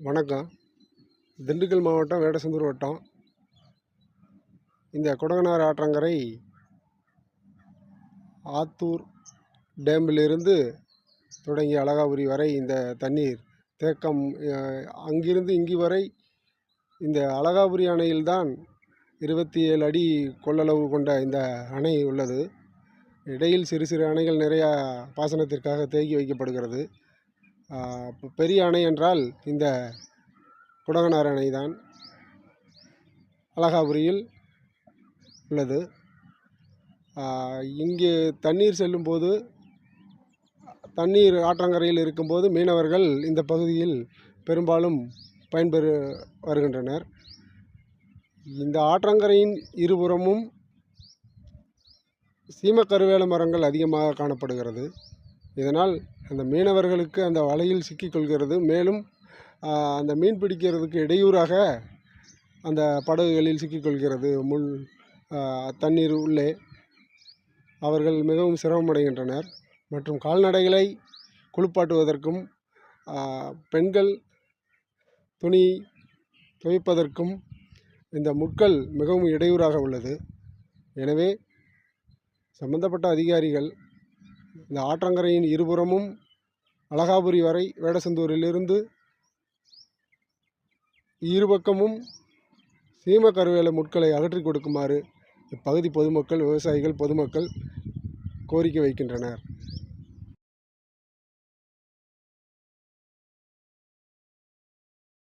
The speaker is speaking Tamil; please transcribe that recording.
வணக்கம். திண்டுக்கல் மாவட்டம் வேடசந்தூர் வட்டம். இந்த குடகனார் ஆற்றங்கரை ஆத்தூர் டேமிலிருந்து தொடங்கி அழகாபுரி வரை இந்த தண்ணீர் தேக்கம் அங்கிருந்து இங்கு வரை இந்த அழகாபுரி அணையில்தான் இருபத்தி ஏழு அடி கொள்ளளவு கொண்ட இந்த அணை உள்ளது. இடையில் சிறு சிறு அணைகள் நிறையா பாசனத்திற்காக தேக்கி வைக்கப்படுகிறது. பெரிய அணை என்றால் இந்த குடகனார் அணை தான். அழகாபுரியில் உள்ளது. இங்கே தண்ணீர் செல்லும்போது தண்ணீர் ஆற்றங்கரையில் இருக்கும்போது மீனவர்கள் இந்த பகுதியில் பெரும்பாலும் பயன்பெறு வருகின்றனர். இந்த ஆற்றங்கரையின் இருபுறமும் சீமக்கருவேல மரங்கள் அதிகமாக காணப்படுகிறது. இதனால் அந்த மீனவர்களுக்கு அந்த வலையில் சிக்கிக்கொள்கிறது மேலும் அந்த மீன் பிடிக்கிறதுக்கு இடையூறாக அந்த படகுகளில் சிக்கிக்கொள்கிறது முள் தண்ணீர் உள்ளே. அவர்கள் மிகவும் சிரமமடைகின்றனர். மற்றும் கால்நடைகளை குளிப்பாட்டுவதற்கும் பெண்கள் துணி துவைப்பதற்கும் இந்த முட்கள் மிகவும் இடையூறாக உள்ளது. எனவே சம்பந்தப்பட்ட அதிகாரிகள் இந்த ஆற்றங்கரையின் இருபுறமும் அழகாபுரி வரை வேடசந்தூரிலிருந்து இருபக்கமும் சீம கருவேல முட்களை அகற்றி கொடுக்குமாறு இப்பகுதி பொதுமக்கள் விவசாயிகள் பொதுமக்கள் கோரிக்கை வைக்கின்றனர்.